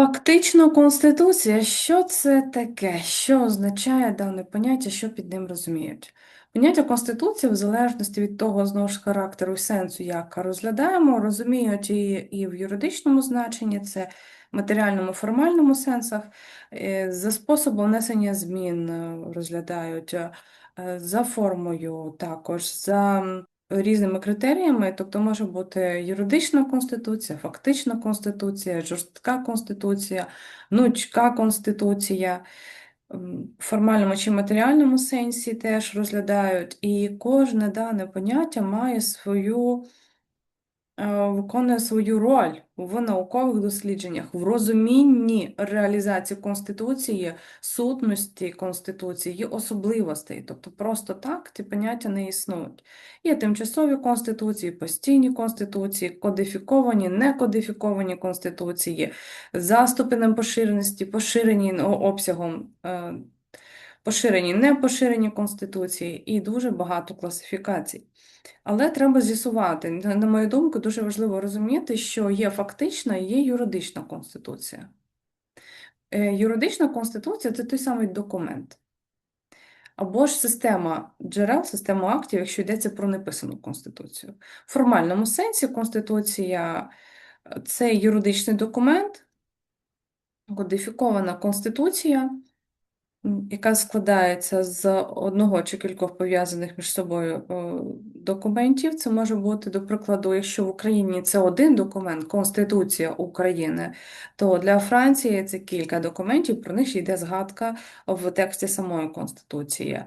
Фактично, Конституція, що це таке? Що означає дане поняття, що під ним розуміють? Поняття Конституція, в залежності від того, знову ж характеру і сенсу, як розглядаємо, розуміють і, і в юридичному значенні, це матеріальному, формальному сенсах, е, за способом внесення змін е, розглядають, е, за формою також, за різними критеріями, тобто може бути юридична конституція, фактична конституція, жорстка конституція, гнучка конституція. В формальному чи матеріальному сенсі теж розглядають, і кожне дане поняття має свою виконує свою роль в наукових дослідженнях, в розумінні реалізації Конституції, сутності Конституції, її особливостей. Тобто просто так ці поняття не існують. Є тимчасові конституції, постійні конституції, кодифіковані, некодифіковані конституції, за ступенем поширеності, поширені ну, обсягом. е, Поширені, конституції і дуже багато класифікацій. Але треба з'ясувати, на мою думку, дуже важливо розуміти, що є фактична і є юридична конституція. Е, Юридична конституція це той самий документ. Або ж система джерел, система актів, якщо йдеться про неписану конституцію. В формальному сенсі конституція е, це юридичний документ, кодифікована конституція, яка складається з одного чи кількох пов'язаних між собою е, документів. Це може бути, до прикладу, якщо в Україні це один документ, Конституція України, то для Франції це кілька документів, про них йде згадка в тексті самої Конституції.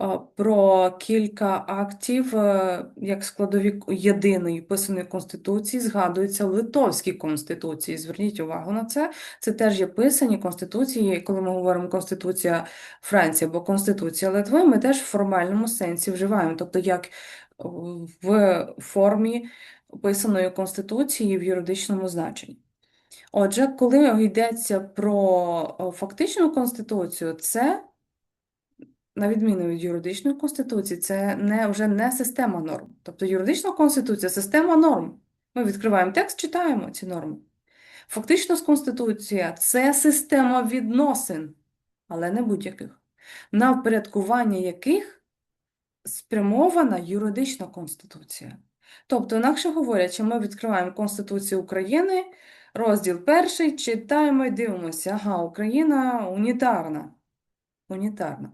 Е, Про кілька актів, е, як складові єдиної писаної конституції, згадується в Литовській конституції. Зверніть увагу на це. Це теж є писані конституції, коли ми говоримо Конституція Франції або Конституція Литви, ми теж в формальному сенсі вживаємо, тобто як в формі писаної конституції в юридичному значенні. Отже, коли йдеться про фактичну конституцію, це, на відміну від юридичної конституції, це не, вже не система норм. Тобто юридична конституція система норм. Ми відкриваємо текст, читаємо ці норми. Фактично, Конституція це система відносин, але не будь-яких, на впорядкування яких спрямована юридична Конституція. Тобто, інакше говорячи, ми відкриваємо Конституцію України, розділ перший, читаємо і дивимося, ага, Україна унітарна. Унітарна.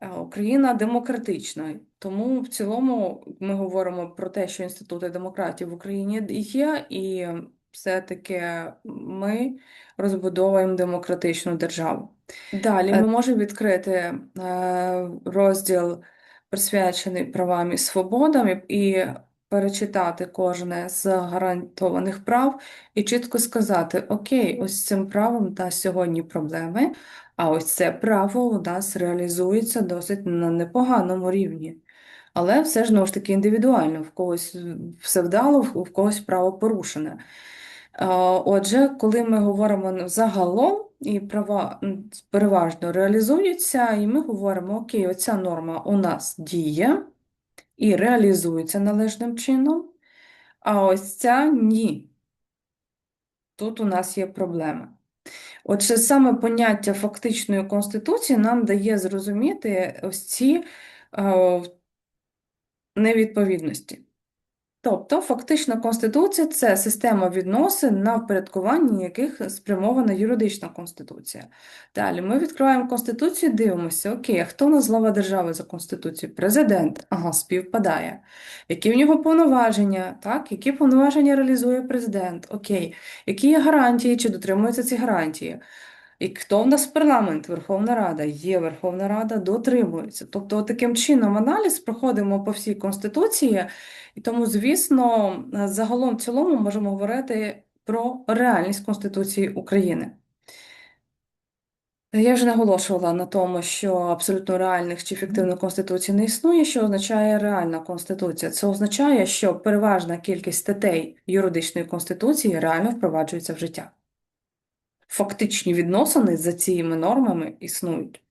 Е, Україна демократична, тому в цілому ми говоримо про те, що інститути демократії в Україні є, і все-таки ми розбудовуємо демократичну державу. Далі ми можемо відкрити е, розділ, присвячений правам і свободам, і- перечитати кожне з гарантованих прав, і чітко сказати: Окей, ось цим правом та сьогодні проблеми. А ось це право у нас реалізується досить на непоганому рівні. Але все ж, знову ж таки, індивідуально, в когось все вдало, в когось право порушене. Отже, коли ми говоримо загалом, і права переважно реалізуються, і ми говоримо, окей, оця норма у нас діє і реалізується належним чином, а ось ця ні. Тут у нас є проблема. Отже, саме поняття фактичної конституції нам дає зрозуміти ось ці е, невідповідності. Тобто, фактична конституція це система відносин, на впорядкування яких спрямована юридична конституція. Далі ми відкриваємо конституцію, дивимося, окей, а хто у нас глава держави за конституцією? Президент, ага, співпадає. Які в нього повноваження, так? Які повноваження реалізує президент? Окей, які є гарантії, чи дотримуються ці гарантії? І хто в нас парламент? Верховна Рада. Є Верховна Рада, дотримується. Тобто, таким чином аналіз проходимо по всій Конституції, і тому, звісно, е, загалом в цілому можемо говорити про реальність Конституції України. Я вже наголошувала на тому, що абсолютно реальних чи фіктивних конституцій не існує, що означає реальна конституція. Це означає, що переважна кількість статей юридичної конституції реально впроваджується в життя. Фактичні відносини за цими нормами існують.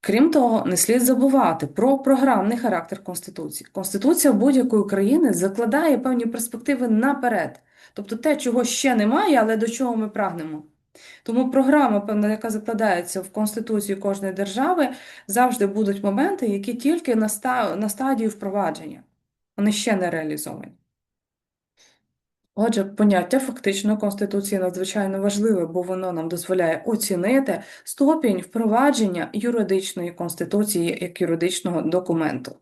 Крім того, не слід забувати про програмний характер Конституції. Конституція будь-якої країни закладає певні перспективи наперед, тобто те, чого ще немає, але до чого ми прагнемо. Тому програма, певна, яка закладається в Конституції кожної держави, завжди будуть моменти, які тільки на стадії впровадження. Вони ще не реалізовані. Отже, поняття фактичної конституції надзвичайно важливе, бо воно нам дозволяє оцінити ступінь впровадження юридичної конституції як юридичного документу.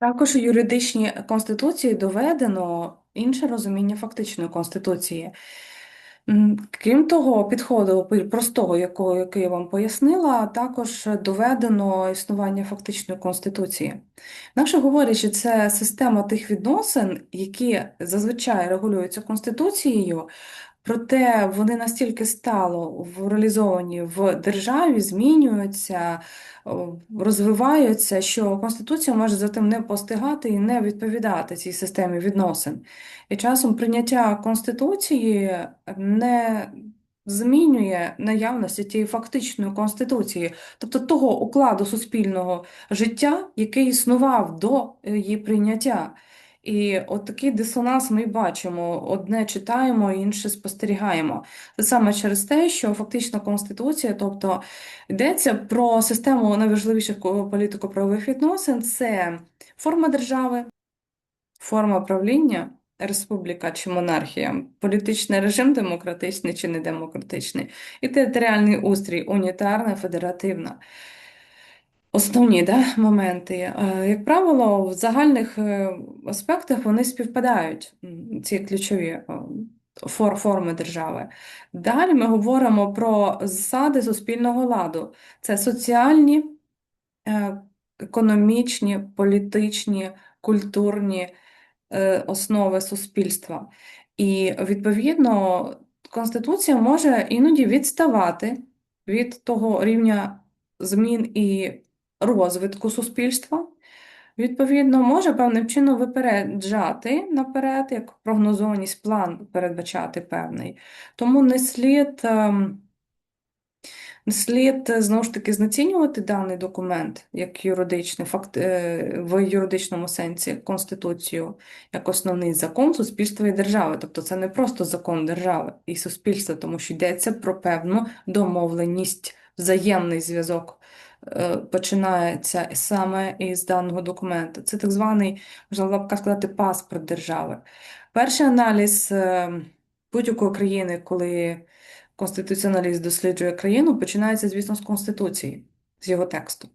Також у юридичній конституції доведено інше розуміння фактичної конституції. Крім того, підходу простого, якого, який я вам пояснила, також доведено існування фактичної конституції. Інакше говорячи, це система тих відносин, які зазвичай регулюються Конституцією, проте вони настільки стало реалізовані в державі, змінюються, розвиваються, що Конституція може за тим не постигати і не відповідати цій системі відносин. І часом прийняття Конституції не змінює наявності тієї фактичної конституції, тобто того укладу суспільного життя, який існував до е, її прийняття. І от такий дисонанс ми бачимо: одне читаємо, інше спостерігаємо. Саме через те, що фактична конституція, тобто йдеться про систему найважливіших політико-правових відносин, це форма держави, форма правління, республіка чи монархія, політичний режим демократичний чи недемократичний, і територіальний устрій, унітарна, федеративна. Основні да, моменти. Е, Як правило, в загальних е, аспектах вони співпадають, ці ключові е, форми держави. Далі ми говоримо про засади суспільного ладу. Це соціальні, економічні, політичні, культурні основи суспільства. І відповідно Конституція може іноді відставати від того рівня змін і розвитку суспільства. Відповідно, може певним чином випереджати наперед, як прогнозованість, план передбачати певний. Тому не слід. ем, Слід е, знову ж таки знецінювати даний документ як юридичний факт е, в юридичному сенсі Конституцію як основний закон суспільства і держави. Тобто це не просто закон держави і суспільства, тому що йдеться про певну домовленість, взаємний зв'язок е, починається саме із даного документу. Це так званий, можна б сказати, паспорт держави. Перший аналіз е, будь-якої країни, коли конституціоналіст досліджує країну, починається, звісно, з Конституції, з його тексту.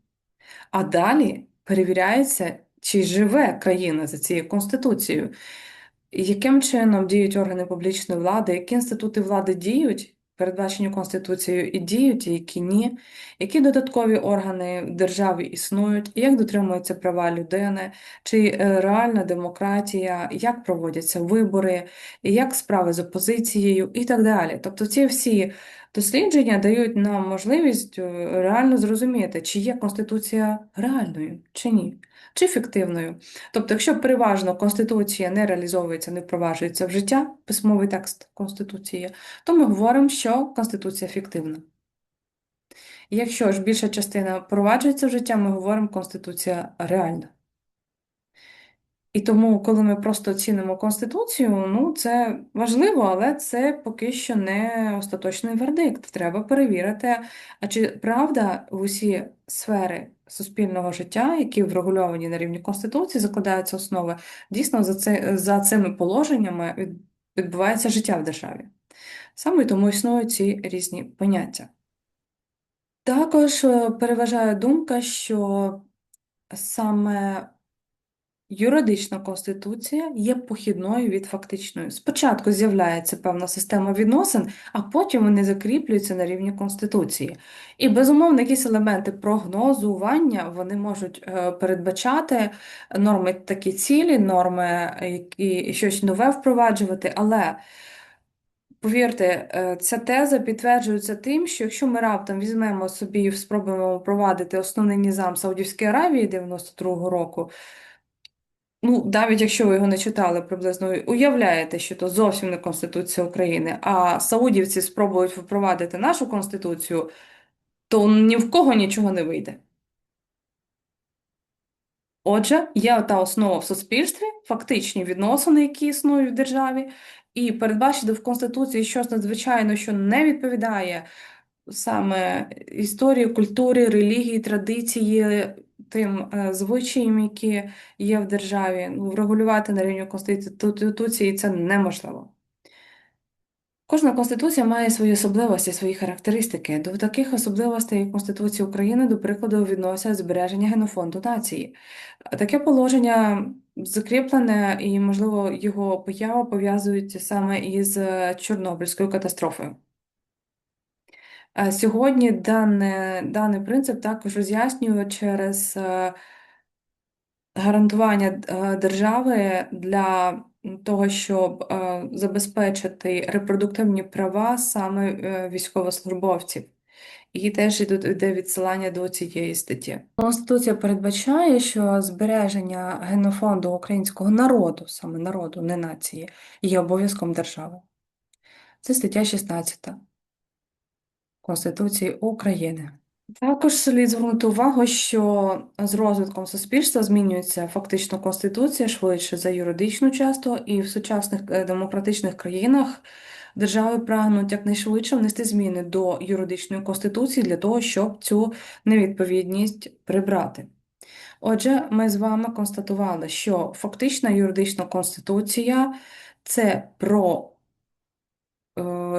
А далі перевіряється, чи живе країна за цією Конституцією, яким чином діють органи публічної влади, які інститути влади діють, передбачені Конституцією, і діють, які ні, які додаткові органи в державі існують, як дотримуються права людини, чи е, реальна демократія, як проводяться вибори, як справи з опозицією і так далі. Тобто ці всі дослідження дають нам можливість е, реально зрозуміти, чи є Конституція реальною, чи ні, чи фіктивною. Тобто, якщо переважно Конституція не реалізовується, не впроваджується в життя, письмовий текст Конституції, то ми говоримо, що Конституція фіктивна. Якщо ж більша частина впроваджується в життя, ми говоримо, Конституція реальна. І тому, коли ми просто оцінимо Конституцію, ну це важливо, але це поки що не остаточний вердикт. Треба перевірити, а чи правда в усі сфери суспільного життя, які врегульовані на рівні Конституції, закладаються основи, дійсно за це, за цими положеннями відбувається життя в державі. Саме тому існують ці різні поняття. Також е, переважає думка, що саме Юридична конституція є похідною від фактичної. Спочатку з'являється певна система відносин, а потім вони закріплюються на рівні конституції. І, безумовно, якісь елементи прогнозування вони можуть е, передбачати норми такі цілі, норми, які щось нове впроваджувати, але. Повірте, е, ця теза підтверджується тим, що якщо ми раптом візьмемо собі і спробуємо впровадити основний нізам Саудівської Аравії 92-го року, Ну, навіть якщо ви його не читали приблизно, уявляєте, що то зовсім не Конституція України, а саудівці спробують впровадити нашу Конституцію, то ні в кого нічого не вийде. Отже, є та основа в суспільстві, фактичні відносини, які існують в державі, і передбачити в Конституції щось надзвичайно, що не відповідає саме історії, культурі, релігії, традиції, тим е, звичаям, які є в державі, ну, врегулювати на рівні Конституції це неможливо. Кожна конституція має свої особливості, свої характеристики. До таких особливостей Конституції України, до прикладу, відносять збереження генофонду нації. Таке положення закріплене і, можливо, його поява пов'язують саме із Чорнобильською катастрофою. Сьогодні дане, даний принцип також роз'яснює через е, гарантування е, держави для того, щоб е, забезпечити репродуктивні права саме військовослужбовців. І теж йде відсилання до цієї статті. Конституція передбачає, що збереження генофонду українського народу, саме народу, не нації, є обов'язком держави. Це стаття 16. Конституції України. Також слід звернути увагу, що з розвитком суспільства змінюється фактично конституція швидше за юридичну часто, і в сучасних е, демократичних країнах держави прагнуть якнайшвидше внести зміни до юридичної конституції для того, щоб цю невідповідність прибрати. Отже, ми з вами констатували, що фактична юридична конституція це про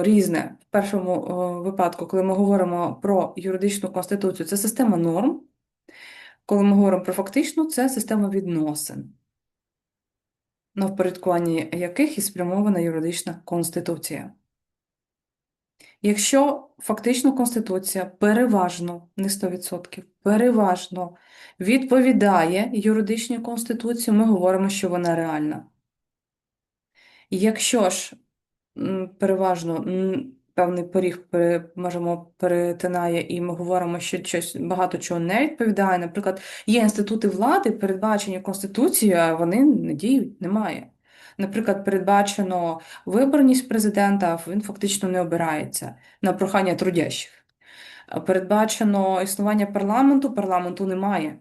різне. В першому е, випадку, коли ми говоримо про юридичну конституцію, це система норм. Коли ми говоримо про фактичну, це система відносин, на впорядкуванні яких і спрямована юридична конституція. Якщо фактично Конституція переважно, не 100%, переважно відповідає юридичній конституції, ми говоримо, що вона реальна. Якщо ж переважно певний поріг можемо перетинає, і ми говоримо, що щось багато чого не відповідає. Наприклад, є інститути влади, передбачені Конституцією, а вони не немає. Наприклад, передбачено виборність президента, він фактично не обирається на прохання трудящих. Передбачено існування парламенту, парламенту немає.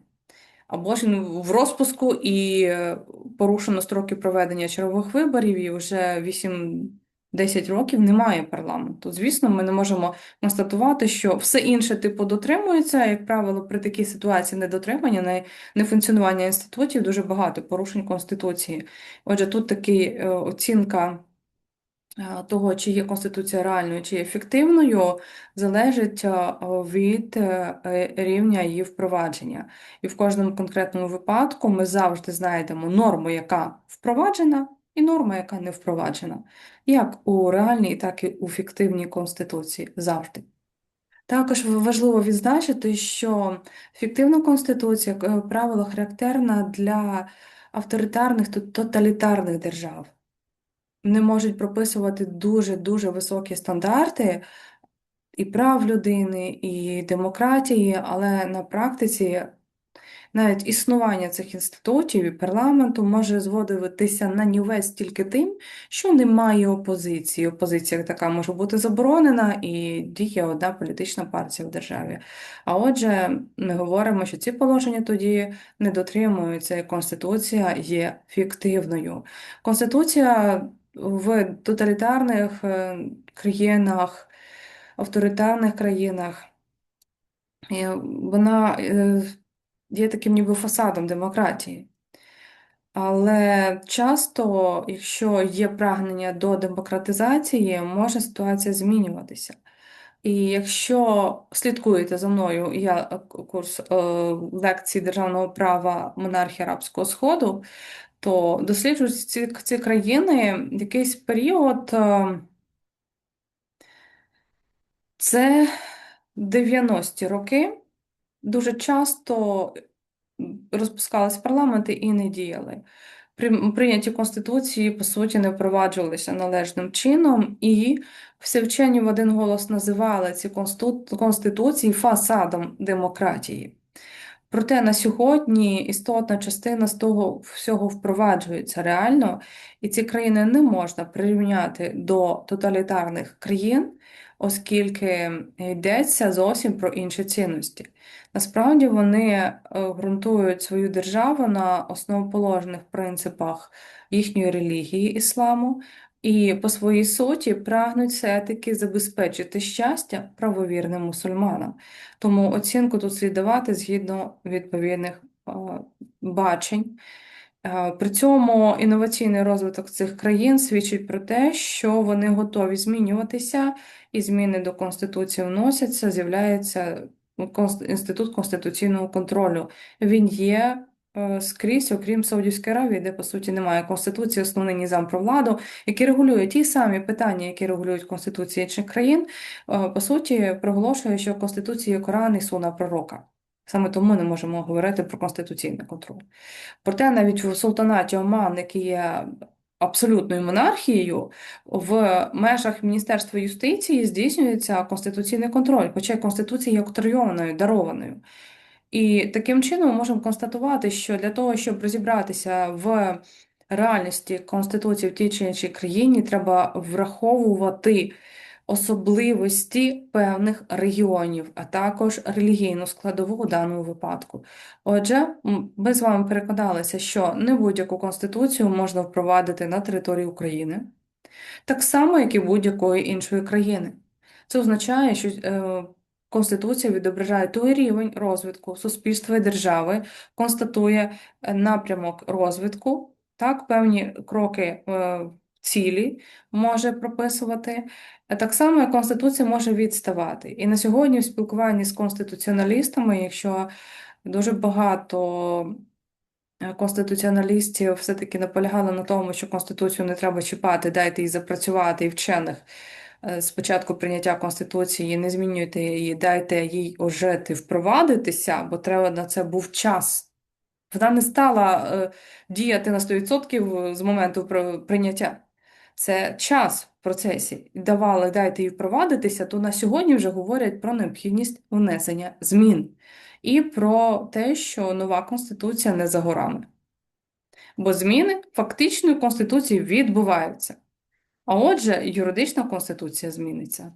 Або ж він в розпуску і е, порушено строки проведення чергових виборів, і вже 8 10 років немає парламенту. Звісно, ми не можемо констатувати, що все інше типу дотримується. Як правило, при такій ситуації недотримання, нефункціонування інститутів дуже багато порушень Конституції. Отже, тут таки е, оцінка. Е, того, чи є Конституція реальною, чи ефективною, залежить е, від рівня її впровадження. І в кожному конкретному випадку ми завжди знайдемо норму, яка впроваджена, і норма, яка не впроваджена, як у реальній, так і у фіктивній конституції завжди. Також важливо відзначити, що фіктивна конституція, як правило, характерна для авторитарних та тоталітарних держав. Не можуть прописувати дуже-дуже високі стандарти і прав людини, і демократії, але на практиці навіть існування цих інститутів і парламенту може зводитися на нівець тільки тим, що немає опозиції. Опозиція така може бути заборонена і діє одна політична партія в державі. А отже, ми говоримо, що ці положення тоді не дотримуються, і Конституція є фіктивною. Конституція в тоталітарних е, країнах, авторитарних країнах. Вона е, є таким ніби фасадом демократії. Але часто, якщо є прагнення до демократизації, може ситуація змінюватися. І якщо слідкуєте за мною, я е, курс е, лекцій державного права монархії Арабського Сходу, то досліджують ці, ці країни якийсь період. Е, це 90-ті роки. Дуже часто розпускались парламенти і не діяли. Прийняті конституції, по суті, не впроваджувалися належним чином, і всі вчені в один голос називали ці конституції фасадом демократії. Проте на сьогодні істотна частина з того всього впроваджується реально, і ці країни не можна прирівняти до тоталітарних країн, оскільки йдеться зовсім про інші цінності. Насправді вони е, ґрунтують свою державу на основоположних принципах їхньої релігії ісламу. І по своїй суті прагнуть все-таки забезпечити щастя правовірним мусульманам. Тому оцінку тут слід давати згідно відповідних бачень. При цьому інноваційний розвиток цих країн свідчить про те, що вони готові змінюватися, і зміни до Конституції вносяться, з'являється інститут конституційного контролю. Він є е, скрізь, окрім Саудівської Аравії, де по суті немає конституції, основний нізам про владу, який регулює ті самі питання, які регулюють конституції інших країн. е, По суті, проголошує, що Конституція Коран і суна пророка. Саме тому не можемо говорити про конституційний контроль. Проте навіть в султанаті Оман, який є абсолютною монархією, в межах Міністерства юстиції здійснюється конституційний контроль, хоча Конституція є октройованою, дарованою. І таким чином ми можемо констатувати, що для того, щоб розібратися в реальності Конституції в тій чи іншій країні, треба враховувати особливості певних регіонів, а також релігійну складову у даному випадку. Отже, ми з вами переконалися, що не будь-яку конституцію можна впровадити на території України, так само, як і будь-якої іншої країни. Це означає, що е, Конституція відображає той рівень розвитку суспільства і держави, констатує е, напрямок розвитку, так, певні кроки е, цілі може прописувати. Е, Так само, Конституція може відставати. І на сьогодні в спілкуванні з конституціоналістами, якщо дуже багато конституціоналістів все-таки наполягали на тому, що Конституцію не треба чіпати, дайте їй запрацювати і вчених. Е, Спочатку прийняття Конституції, не змінюйте її, дайте їй ожити, впровадитися, бо треба на це був час. Вона не стала е, діяти на 100% з моменту прийняття. Це час в процесі. Давали, дайте їй впровадитися, то на сьогодні вже говорять про необхідність внесення змін і про те, що нова конституція не за горами. Бо зміни фактичної конституції відбуваються. А отже, юридична конституція зміниться.